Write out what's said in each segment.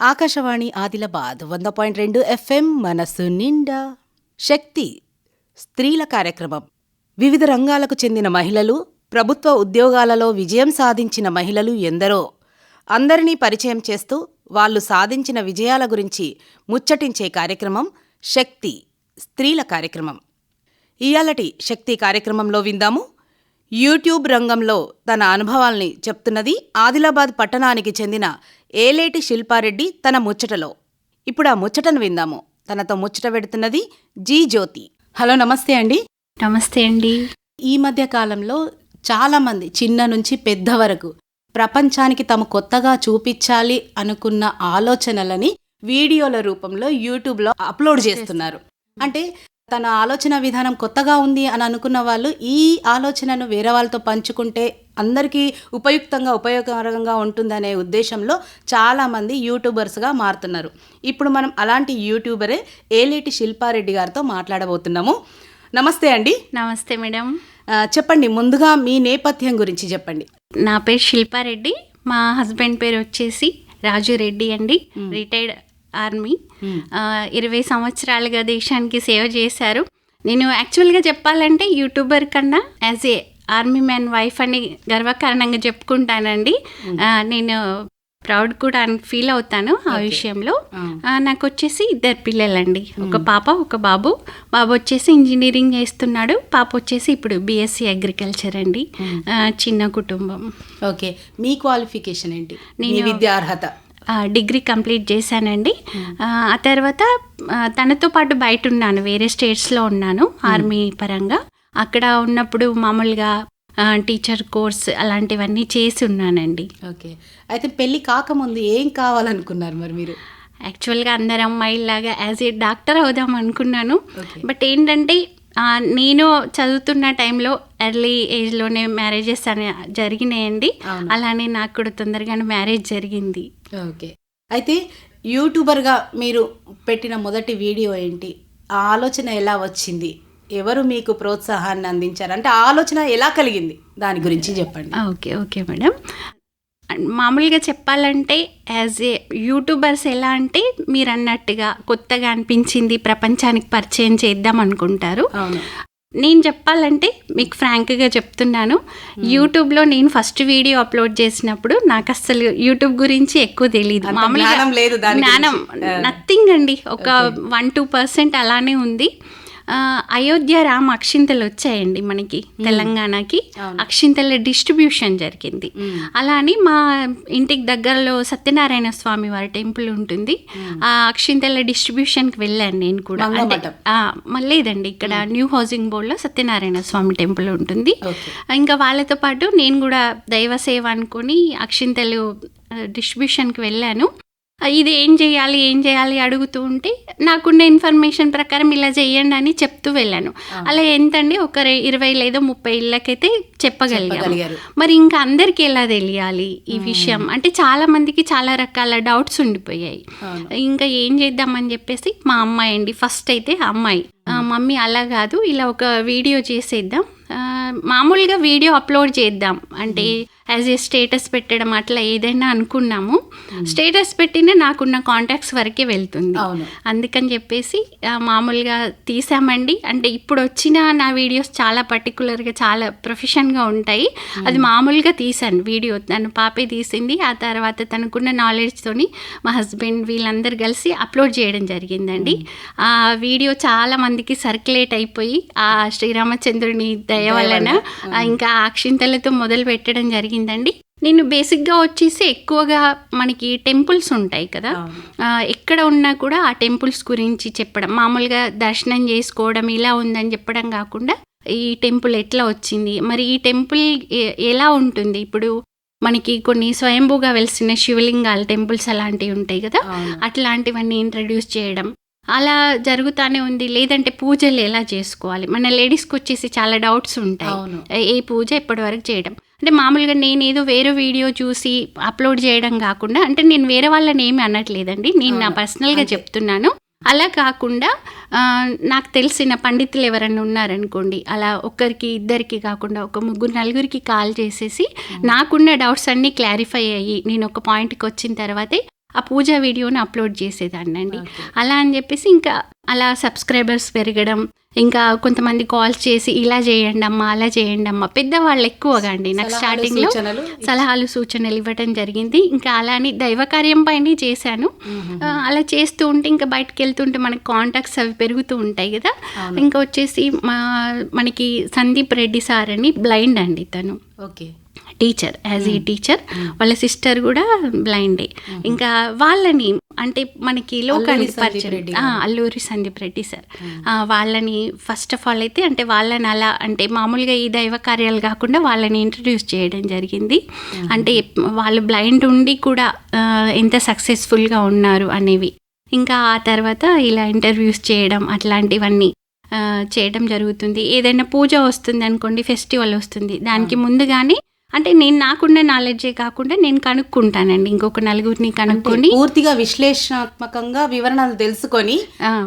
ఆకాశవాణి ఆదిలాబాద్ వంద పాయింట్ రెండు ఎఫ్ఎం మనసు నిండా శక్తి స్త్రీల కార్యక్రమం. వివిధ రంగాలకు చెందిన మహిళలు ప్రభుత్వ ఉద్యోగాలలో విజయం సాధించిన మహిళలు ఎందరో. అందరినీ పరిచయం చేస్తూ వాళ్ళు సాధించిన విజయాల గురించి ముచ్చటించే కార్యక్రమం శక్తి స్త్రీల కార్యక్రమం. ఇయాలటి శక్తి కార్యక్రమంలో విందాము. యూట్యూబ్ రంగంలో తన అనుభవాల్ని చెప్తున్నది ఆదిలాబాద్ పట్టణానికి చెందిన ఏలేటి శిల్పారెడ్డి తన ముచ్చటలో. ఇప్పుడు ఆ ముచ్చటను విందాము. తనతో ముచ్చట పెడుతున్నది జీ జ్యోతి. హలో నమస్తే అండి. నమస్తే అండి. ఈ మధ్య కాలంలో చాలామంది చిన్న నుంచి పెద్ద వరకు ప్రపంచానికి తమ కొత్తగా చూపించాలి అనుకున్న ఆలోచనలని వీడియోల రూపంలో యూట్యూబ్లో అప్లోడ్ చేస్తున్నారు. అంటే తన ఆలోచన విధానం కొత్తగా ఉంది అని అనుకున్న వాళ్ళు ఈ ఆలోచనను వేరే వాళ్ళతో పంచుకుంటే అందరికీ ఉపయుక్తంగా ఉపయోగకరంగా ఉంటుందనే ఉద్దేశంలో చాలామంది యూట్యూబర్స్గా మారుతున్నారు. ఇప్పుడు మనం అలాంటి యూట్యూబరే ఏలేటి శిల్పారెడ్డి గారితో మాట్లాడబోతున్నాము. నమస్తే అండి. నమస్తే మేడం. చెప్పండి ముందుగా మీ నేపథ్యం గురించి చెప్పండి. నా పేరు శిల్పారెడ్డి మా హస్బెండ్ పేరు వచ్చేసి రాజు రెడ్డి అండి. Retired army. ఆ, ఇరవై సంవత్సరాలుగా దేశానికి సేవ చేశారు. నేను యాక్చువల్గా చెప్పాలంటే యూట్యూబర్ కన్నా as a army man wife అని గర్వకారణంగా చెప్పుకుంటానండి. ఆ, నేను ప్రౌడ్ కూడా ఫీల్ అవుతాను ఆ విషయంలో. ఆ, నాకు వచ్చేసి ఇద్దరు పిల్లలండి. ఒక పాప ఒక బాబు. బాబు వచ్చేసి ఇంజనీరింగ్ చేస్తున్నాడు. పాప వచ్చేసి ఇప్పుడు బీఎస్సీ అగ్రికల్చర్ అండి. ఆ, చిన్న కుటుంబం. ఓకే మీ క్వాలిఫికేషన్ ఏంటి? నేను- విద్యార్హత డిగ్రీ కంప్లీట్ చేశానండి. ఆ, తర్వాత తనతో పాటు బయట ఉన్నాను వేరే స్టేట్స్లో ఉన్నాను ఆర్మీ పరంగా. అక్కడ ఉన్నప్పుడు మామూలుగా టీచర్ కోర్స్ అలాంటివన్నీ చేసి ఉన్నానండి. ఓకే. అయితే పెళ్ళి కాకముందు ఏం కావాలనుకున్నారు మరి మీరు? యాక్చువల్గా అందరు అమ్మాయిలాగా యాజ్ ఏ డాక్టర్ అవుదాం అనుకున్నాను. బట్ ఏంటంటే నేను చదువుతున్న టైంలో ఎర్లీ ఏజ్లోనే మ్యారేజెస్ అని జరిగినాయండి. అలానే నాకు కూడా తొందరగానే మ్యారేజ్ జరిగింది. ఓకే. అయితే యూట్యూబర్గా మీరు పెట్టిన మొదటి వీడియో ఏంటి? ఆ ఆలోచన ఎలా వచ్చింది? ఎవరు మీకు ప్రోత్సాహాన్ని అందించారు? అంటే ఆలోచన ఎలా కలిగింది? దాని గురించి చెప్పండి. Okay okay madam. మామూలుగా చెప్పాలంటే యాజ్ ఏ యూట్యూబర్స్ ఎలా అంటే మీరు అన్నట్టుగా కొత్తగా అనిపించింది ప్రపంచానికి పరిచయం చేద్దాం అనుకుంటారు. నేను చెప్పాలంటే మీకు ఫ్రాంక్గా చెప్తున్నాను. యూట్యూబ్లో నేను ఫస్ట్ వీడియో అప్లోడ్ చేసినప్పుడు నాకు అసలు యూట్యూబ్ గురించి ఎక్కువ తెలియదు అంత జ్ఞానం. నథింగ్ అండి. ఒక వన్ టూ పర్సెంట్ అలానే ఉంది. అయోధ్య రామ అక్షింతలు వచ్చాయండి మనకి తెలంగాణకి. అక్షింతల డిస్ట్రిబ్యూషన్ జరిగింది. అలా అని మా ఇంటికి దగ్గరలో సత్యనారాయణ స్వామి వారి టెంపుల్ ఉంటుంది. ఆ అక్షింతల డిస్ట్రిబ్యూషన్కి వెళ్ళాను నేను కూడా. లేదండి ఇక్కడ న్యూ హౌసింగ్ బోర్డ్లో సత్యనారాయణ స్వామి టెంపుల్ ఉంటుంది. ఇంకా వాళ్ళతో పాటు నేను కూడా దైవ సేవ అనుకొని అక్షింతలు డిస్ట్రిబ్యూషన్కి వెళ్ళాను. ఇది ఏం చేయాలి ఏం చేయాలి అడుగుతూ ఉంటే నాకున్న ఇన్ఫర్మేషన్ ప్రకారం ఇలా చేయండి అని చెప్తూ వెళ్ళాను. అలా ఎంతండి ఒక ఇరవై లేదా ముప్పై ఇళ్ళకైతే చెప్పగలిగారు. మరి ఇంకా అందరికీ ఎలా తెలియాలి ఈ విషయం? అంటే చాలా మందికి చాలా రకాల డౌట్స్ ఉండిపోయాయి. ఇంకా ఏం చేద్దామని చెప్పేసి మా అమ్మాయి అండి ఫస్ట్ అయితే అమ్మాయి. మమ్మీ అలా కాదు ఇలా ఒక వీడియో చేసేద్దాం. మామూలుగా వీడియో అప్లోడ్ చేద్దాం. అంటే యాజ్ ఏ స్టేటస్ పెట్టడం అట్లా ఏదైనా అనుకున్నాము. స్టేటస్ పెట్టినా నాకున్న కాంటాక్ట్స్ వరకే వెళ్తుంది. అందుకని చెప్పేసి మామూలుగా తీసామండి. అంటే ఇప్పుడు వచ్చిన నా వీడియోస్ చాలా పర్టికులర్గా చాలా ప్రొఫెషన్గా ఉంటాయి. అది మామూలుగా తీసాను వీడియో తను పాపే తీసింది. ఆ తర్వాత తనకున్న నాలెడ్జ్తోని మా హస్బెండ్ వీళ్ళందరూ కలిసి అప్లోడ్ చేయడం జరిగిందండి. ఆ వీడియో చాలా మందికి సర్క్యులేట్ అయిపోయి ఆ శ్రీరామచంద్రుని దయ వలన ఆ, ఇంకా అక్షింతలతో మొదలు పెట్టడం జరిగిందండి నేను బేసిక్గా వచ్చేసి ఎక్కువగా మనకి టెంపుల్స్ ఉంటాయి కదా. ఎక్కడ ఉన్నా కూడా ఆ టెంపుల్స్ గురించి చెప్పడం మామూలుగా దర్శనం చేసుకోవడం ఇలా ఉందని చెప్పడం కాకుండా ఈ టెంపుల్ ఎట్లా వచ్చింది? మరి ఈ టెంపుల్ ఎలా ఉంటుంది? ఇప్పుడు మనకి కొన్ని స్వయంభూగా వెలిసిన శివలింగాల టెంపుల్స్ అలాంటివి ఉంటాయి కదా. అట్లాంటివన్నీ ఇంట్రడ్యూస్ చేయడం అలా జరుగుతానే ఉంది. లేదంటే పూజలు ఎలా చేసుకోవాలి? మన లేడీస్కి వచ్చేసి చాలా డౌట్స్ ఉంటాయి. ఏ పూజ ఇప్పటి వరకు చేయడం. అంటే మామూలుగా నేను ఏదో వేరే వీడియో చూసి అప్లోడ్ చేయడం కాకుండా అంటే నేను వేరే వాళ్ళని ఏమి అనట్లేదండి. నేను నా. పర్సనల్గా. చెప్తున్నాను. అలా కాకుండా నాకు తెలిసిన పండితులు ఎవరన్నా ఉన్నారనుకోండి అలా ఒక్కరికి ఇద్దరికి కాకుండా ఒక ముగ్గురు నలుగురికి కాల్ చేసేసి నాకున్న డౌట్స్ అన్నీ క్లారిఫై అయ్యి నేను ఒక పాయింట్కి వచ్చిన తర్వాతే ఆ పూజ వీడియోని అప్లోడ్ చేసేదాన్ని అండి అలా అని చెప్పేసి ఇంకా అలా సబ్స్క్రైబర్స్ పెరగడం ఇంకా కొంతమంది కాల్స్ చేసి ఇలా చేయండి అమ్మా అలా చేయండి అమ్మా పెద్దవాళ్ళు ఎక్కువగా అండి నాకు స్టార్టింగ్లో సలహాలు సూచనలు ఇవ్వడం జరిగింది. ఇంకా అలానే దైవ కార్యం పైన చేశాను. అలా చేస్తూ ఉంటే ఇంకా బయటకు వెళ్తుంటే మనకి కాంటాక్ట్స్ అవి పెరుగుతూ ఉంటాయి కదా. ఇంకా వచ్చేసి మా మనకి సందీప్ రెడ్డి సార్ అని బ్లైండ్ అండి తను. Okay. Teacher as a teacher వాళ్ళ సిస్టర్ కూడా బ్లైండే ఇంకా వాళ్ళని అంటే మనకి సందీప్ పరిచయం. అల్లూరి సందీప్ రెడ్డి సార్. వాళ్ళని ఫస్ట్ ఆఫ్ ఆల్ అయితే అంటే వాళ్ళని అలా అంటే మామూలుగా ఈ దైవ కార్యాలు కాకుండా వాళ్ళని ఇంట్రడ్యూస్ చేయడం జరిగింది. అంటే వాళ్ళు బ్లైండ్ ఉండి కూడా ఎంత సక్సెస్ఫుల్గా ఉన్నారు అనేవి. ఇంకా ఆ తర్వాత ఇలా ఇంటర్వ్యూస్ చేయడం అట్లాంటివన్నీ చేయడం జరుగుతుంది. ఏదైనా పూజ వస్తుంది అనుకోండి ఫెస్టివల్ వస్తుంది. దానికి ముందుగానే అంటే నేను నాకున్న నాలెడ్జే కాకుండా నేను కనుక్కుంటానండి. ఇంకొక నలుగురిని కనుక్కొని పూర్తిగా విశ్లేషణాత్మకంగా వివరణలు తెలుసుకొని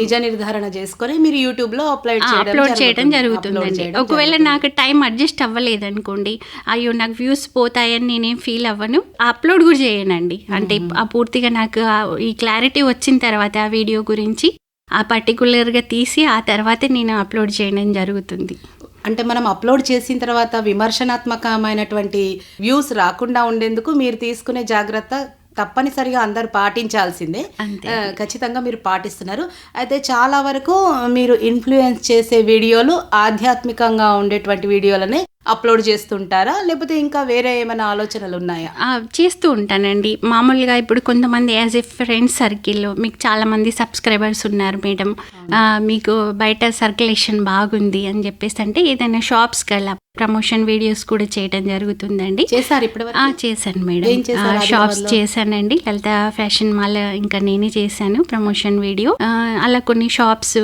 నిజ నిర్ధారణ చేసుకొని మీరు యూట్యూబ్లో అప్లోడ్ అప్లోడ్ చేయడం జరుగుతుందండి. ఒకవేళ. నాకు టైం అడ్జస్ట్ అవ్వలేదు అనుకోండి అయ్యో నాకు వ్యూస్ పోతాయని నేనేం ఫీల్ అవ్వను. అప్లోడ్ కూడా చేయనండి. అంటే ఆ పూర్తిగా నాకు ఈ క్లారిటీ వచ్చిన తర్వాత ఆ వీడియో గురించి ఆ పర్టికులర్గా తీసి ఆ తర్వాతే నేను అప్లోడ్ చేయడం జరుగుతుంది. అంటే మనం అప్లోడ్ చేసిన తర్వాత విమర్శనాత్మకమైనటువంటి వ్యూస్ రాకుండా ఉండేందుకు మీరు తీసుకునే జాగ్రత్త తప్పనిసరిగా అందరు పాటించాల్సిందే. ఖచ్చితంగా మీరు పాటిస్తున్నారు. అయితే చాలా వరకు మీరు ఇన్ఫ్లుయెన్స్ చేసే వీడియోలు ఆధ్యాత్మికంగా ఉండేటువంటి వీడియోలనే అప్లోడ్ చేస్తుంటారా? లేకపోతే ఇంకా వేరే ఏమైనా ఆలోచనలు ఉన్నాయా? చేస్తూ ఉంటానండి. మామూలుగా ఇప్పుడు కొంతమంది యాజ్ ఎ ఫ్రెండ్స్ సర్కిల్లో మీకు చాలా మంది సబ్స్క్రైబర్స్ ఉన్నారు మేడం. మీకు బయట సర్క్యులేషన్ బాగుంది అని చెప్పేసి అంటే ఏదైనా షాప్స్కి అలా ప్రమోషన్ వీడియోస్ కూడా చేయడం జరుగుతుందండి. చేశారు ఇప్పటి ఆ, చేశాను మేడం. షాప్స్? చేశానండి. లలిత ఫ్యాషన్ మాల్ ఇంకా నేనే చేశాను ప్రమోషన్ వీడియో అలా కొన్ని షాప్స్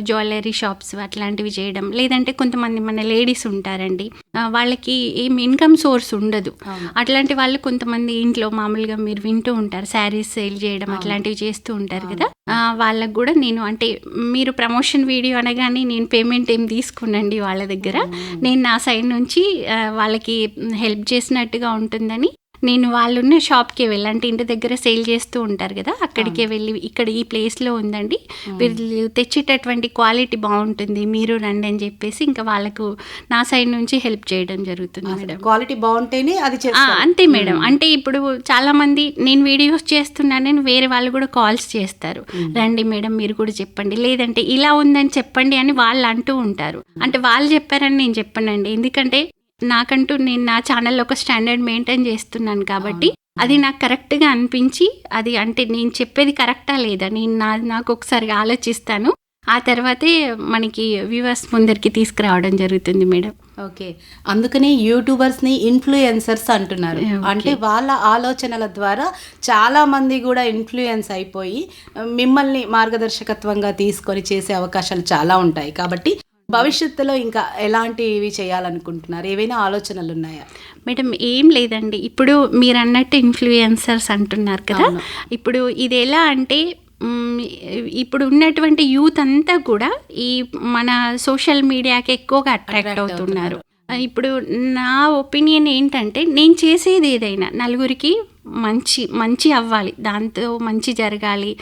జ్యువెలరీ షాప్స్ అట్లాంటివి చేయడం. లేదంటే కొంతమంది మన లేడీస్ ఉంటారండి. వాళ్ళకి ఏం ఇన్కమ్ సోర్స్ ఉండదు. అట్లాంటి వాళ్ళు కొంతమంది ఇంట్లో మామూలుగా మీరు వింటూ ఉంటారు. శారీస్ సేల్ చేయడం అట్లాంటివి చేస్తూ ఉంటారు కదా. వాళ్ళకు కూడా నేను అంటే మీరు ప్రమోషన్ వీడియో అనగానే నేను పేమెంట్ ఏం తీసుకునండి వాళ్ళ దగ్గర. నేను నా సైడ్ నుంచి వాళ్ళకి హెల్ప్ చేసినట్టుగా ఉంటుందని నేను వాళ్ళున్న షాప్కి వెళ్ళి అంటే ఇంటి దగ్గర సేల్ చేస్తూ ఉంటారు కదా అక్కడికే వెళ్ళి ఇక్కడ ఈ ప్లేస్లో ఉందండి. వీళ్ళు తెచ్చేటటువంటి క్వాలిటీ బాగుంటుంది మీరు రండి అని చెప్పేసి ఇంకా వాళ్ళకు నా సైడ్ నుంచి హెల్ప్ చేయడం జరుగుతుంది మేడం. క్వాలిటీ బాగుంటేనే అది అంతే మేడం. అంటే ఇప్పుడు చాలా మంది నేను వీడియోస్ చేస్తున్నానని వేరే వాళ్ళు కూడా కాల్స్ చేస్తారు. రండి మేడం మీరు కూడా చెప్పండి. లేదంటే ఇలా ఉందని చెప్పండి అని వాళ్ళు అంటూ ఉంటారు. అంటే వాళ్ళు చెప్పారని నేను చెప్పనండి. ఎందుకంటే నాకంటూ నేను నా ఛానల్లో ఒక స్టాండర్డ్ మెయింటైన్ చేస్తున్నాను కాబట్టి అది నాకు కరెక్ట్గా అనిపించి అది అంటే నేను చెప్పేది కరెక్టా లేదా నేను నా నాకు ఒకసారి ఆలోచిస్తాను. ఆ తర్వాతే మనకి వ్యూవర్స్ ముందరికి తీసుకురావడం జరుగుతుంది మేడం. ఓకే. అందుకనే యూట్యూబర్స్ని ఇన్ఫ్లుయెన్సర్స్ అంటున్నారు. అంటే వాళ్ళ ఆలోచనల ద్వారా చాలా మంది కూడా ఇన్ఫ్లుయెన్స్ అయిపోయి మిమ్మల్ని మార్గదర్శకత్వంగా తీసుకొని చేసే అవకాశాలు చాలా ఉంటాయి. కాబట్టి భవిష్యత్తులో ఇంకా ఎలాంటివి చేయాలనుకుంటున్నారు? ఏవైనా ఆలోచనలు ఉన్నాయా మేడం ఏం లేదండి. ఇప్పుడు మీరు అన్నట్టు ఇన్ఫ్లుయెన్సర్స్ అంటున్నారు కదా. ఇప్పుడు ఇది ఎలా అంటే ఇప్పుడు ఉన్నటువంటి యూత్ అంతా కూడా ఈ మన సోషల్ మీడియాకి ఎక్కువగా అట్రాక్ట్ అవుతున్నారు. ఇప్పుడు నా ఒపీనియన్ ఏంటంటే నేను చేసేది ఏదైనా నలుగురికి మంచి మంచి అవ్వాలి. దాంతో మంచి జరగాలి.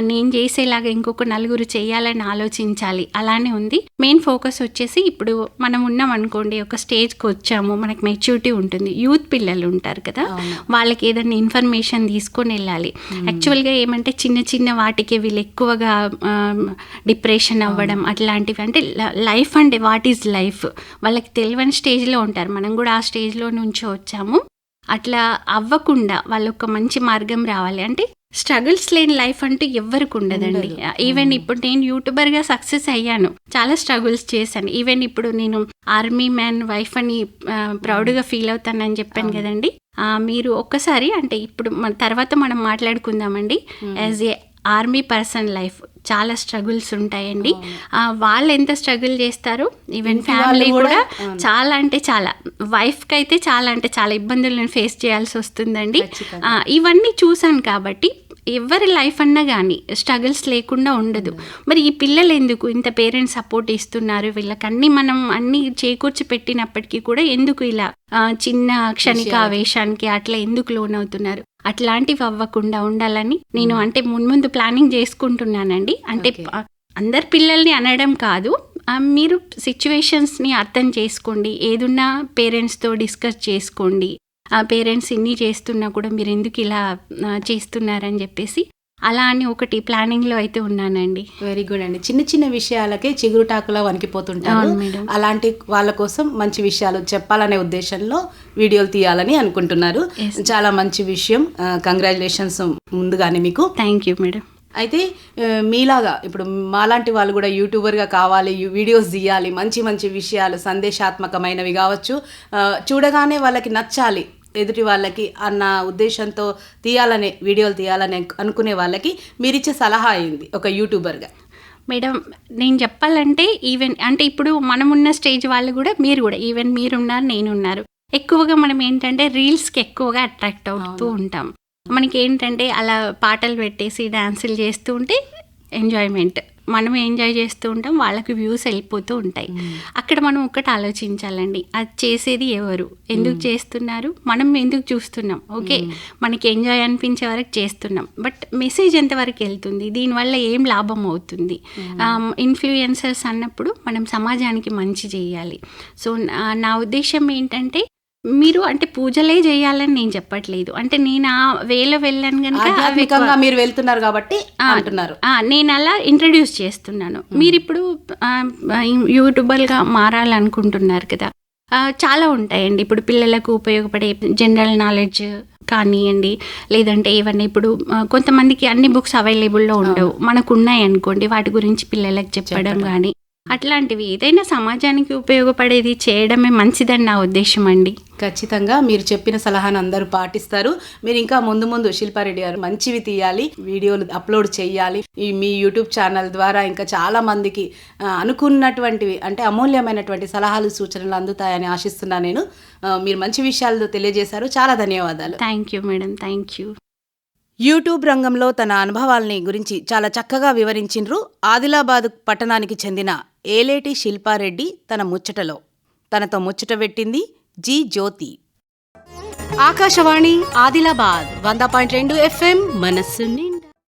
నేను చేసేలాగా ఇంకొక నలుగురు చేయాలని ఆలోచించాలి. అలానే ఉంది. మెయిన్ ఫోకస్ వచ్చేసి ఇప్పుడు మనం ఉన్నాం అనుకోండి ఒక స్టేజ్కి వచ్చాము మనకి మెచ్యూరిటీ ఉంటుంది. యూత్ పిల్లలు ఉంటారు కదా. వాళ్ళకి ఏదైనా ఇన్ఫర్మేషన్ తీసుకొని వెళ్ళాలి. యాక్చువల్గా ఏమంటే చిన్న చిన్న వాటికి వీళ్ళు ఎక్కువగా డిప్రెషన్ అవ్వడం అట్లాంటివి అంటే లైఫ్ అంటే వాట్ ఈజ్ లైఫ్? వాళ్ళకి తెలియని స్టేజ్లో ఉంటారు. మనం కూడా ఆ స్టేజ్లో నుంచి వచ్చాము. అట్లా అవ్వకుండా వాళ్ళు ఒక మంచి మార్గం రావాలి. అంటే స్ట్రగుల్స్ లేని లైఫ్ అంటూ ఎవ్వరికి ఉండదండి. ఉండదు. ఈవెన్ ఇప్పుడు నేను యూట్యూబర్గా సక్సెస్ అయ్యాను. చాలా స్ట్రగుల్స్ చేశాను. ఈవెన్ ఇప్పుడు నేను ఆర్మీ మ్యాన్ వైఫ్ అని ప్రౌడ్గా ఫీల్ అవుతానని చెప్పాను. కదండి. మీరు ఒక్కసారి అంటే ఇప్పుడు మన తర్వాత మనం మాట్లాడుకుందామండి. As a army person life చాలా స్ట్రగుల్స్ ఉంటాయండి. వాళ్ళు ఎంత స్ట్రగుల్ చేస్తారో? ఈవెన్ ఫ్యామిలీ కూడా. చాలా అంటే చాలా. వైఫ్కి అయితే చాలా అంటే చాలా ఇబ్బందులను ఫేస్ చేయాల్సి వస్తుందండి. ఇవన్నీ చూసాను కాబట్టి ఎవరి లైఫ్ అన్నా కానీ స్ట్రగుల్స్ లేకుండా ఉండదు. మరి ఈ పిల్లలు ఎందుకు ఇంత పేరెంట్స్ సపోర్ట్ ఇస్తున్నారు? వీళ్ళకి అన్ని మనం అన్ని చేకూర్చి పెట్టినప్పటికీ కూడా ఎందుకు ఇలా చిన్న క్షణిక ఆవేశానికి అట్లా ఎందుకు లోన్ అవుతున్నారు అట్లాంటివి అవ్వకుండా ఉండాలని నేను అంటే మున్ముందు ప్లానింగ్ చేసుకుంటున్నానండి. అంటే అందరు పిల్లల్ని అనడం కాదు. మీరు సిచ్యువేషన్స్ని అర్థం చేసుకోండి. ఏదున్నా పేరెంట్స్తో డిస్కస్ చేసుకోండి. పేరెంట్స్ ఇన్ని చేస్తున్నా కూడా మీరు ఎందుకు ఇలా ఆ, చేస్తున్నారని చెప్పేసి అలా అని ఒకటి ప్లానింగ్లో అయితే ఉన్నానండి. వెరీ గుడ్ అండి. చిన్న చిన్న విషయాలకే చిగురుటాకులా వణికిపోతుంటారు. మేడం. అలాంటి వాళ్ళ కోసం మంచి విషయాలు చెప్పాలనే ఉద్దేశంలో వీడియోలు తీయాలని అనుకుంటున్నారు. చాలా మంచి విషయం. కంగ్రాచులేషన్స్ ముందుగానే మీకు. థ్యాంక్ యూ మేడం అయితే ఆ, మీలాగా ఇప్పుడు మాలాంటి వాళ్ళు కూడా యూట్యూబర్గా కావాలి వీడియోస్ తీయాలి మంచి మంచి విషయాలు సందేశాత్మకమైనవి కావచ్చు. ఆ, చూడగానే వాళ్ళకి నచ్చాలి. ఎదుటి వాళ్ళకి అన్న ఉద్దేశంతో తీయాలనే వీడియోలు తీయాలని అనుకునే వాళ్ళకి మీరిచ్చే సలహా అయింది ఒక యూట్యూబర్గా? మేడం నేను చెప్పాలంటే ఈవెన్ అంటే ఇప్పుడు మనం ఉన్న స్టేజ్ వాళ్ళు కూడా మీరు కూడా ఈవెన్ మీరున్నారు నేనున్నారు. ఎక్కువగా మనం ఏంటంటే రీల్స్కి ఎక్కువగా అట్రాక్ట్ అవుతూ. ఉంటాం. మనకి ఏంటంటే అలా పాటలు పెట్టేసి డాన్సులు చేస్తూ ఉంటే ఎంజాయ్మెంట్ మనం ఎంజాయ్ చేస్తూ ఉంటాం వాళ్ళకి వ్యూస్ వెళ్ళిపోతూ ఉంటాయి. అక్కడ మనం ఒక్కటి ఆలోచించాలండి. అది చేసేది ఎవరు? ఎందుకు చేస్తున్నారు? మనం ఎందుకు చూస్తున్నాం? ఓకే మనకి ఎంజాయ్ అనిపించే వరకు చేస్తున్నాం. బట్ మెసేజ్ ఎంతవరకు వెళ్తుంది? దీనివల్ల ఏం లాభం అవుతుంది? ఇన్ఫ్లుయెన్సర్స్ అన్నప్పుడు మనం సమాజానికి మంచి చేయాలి. సో నా- నా ఉద్దేశం ఏంటంటే మీరు అంటే పూజలే చేయాలని నేను చెప్పట్లేదు. అంటే నేను ఆ వేలో వెళ్ళాను కనుక మీరు వెళ్తున్నారు కాబట్టి అంటున్నారు. నేను అలా ఇంట్రడ్యూస్ చేస్తున్నాను. మీరు ఇప్పుడు యూట్యూబర్గా మారాలనుకుంటున్నారు కదా. చాలా ఉంటాయండి. ఇప్పుడు పిల్లలకు ఉపయోగపడే జనరల్ నాలెడ్జ్ కానివ్వండి లేదంటే ఏవన్నా ఇప్పుడు కొంతమందికి అన్ని బుక్స్ అవైలబుల్లో ఉండవు. మనకు ఉన్నాయి అనుకోండి వాటి గురించి పిల్లలకు చెప్పడం. కానీ అట్లాంటివి. ఏదైనా సమాజానికి ఉపయోగపడేది చేయడమే మంచిదని నా ఉద్దేశం అండి. ఖచ్చితంగా మీరు చెప్పిన సలహాను అందరూ పాటిస్తారు. మీరు ఇంకా ముందు ముందు శిల్పారెడ్డి గారు మంచివి తీయాలి వీడియోలు అప్లోడ్ చేయాలి. ఈ మీ యూట్యూబ్ ఛానల్ ద్వారా ఇంకా చాలా మందికి అనుకున్నటువంటివి అంటే అమూల్యమైనటువంటి సలహాలు సూచనలు అందుతాయని ఆశిస్తున్నా నేను. మీరు మంచి విషయాలు తెలియజేశారు. చాలా ధన్యవాదాలు. Thank you madam thank you YouTube రంగంలో తన అనుభవాల్ని గురించి చాలా చక్కగా వివరించిండ్రు. ఆదిలాబాద్ పట్టణానికి చెందిన ఏలేటి శిల్పారెడ్డి తన ముచ్చటలో. తనతో ముచ్చట పెట్టింది జి జ్యోతి. ఆకాశవాణి ఆదిలాబాద్ వంద పాయింట్ రెండు ఎఫ్ఎం మనస్సు నిండా.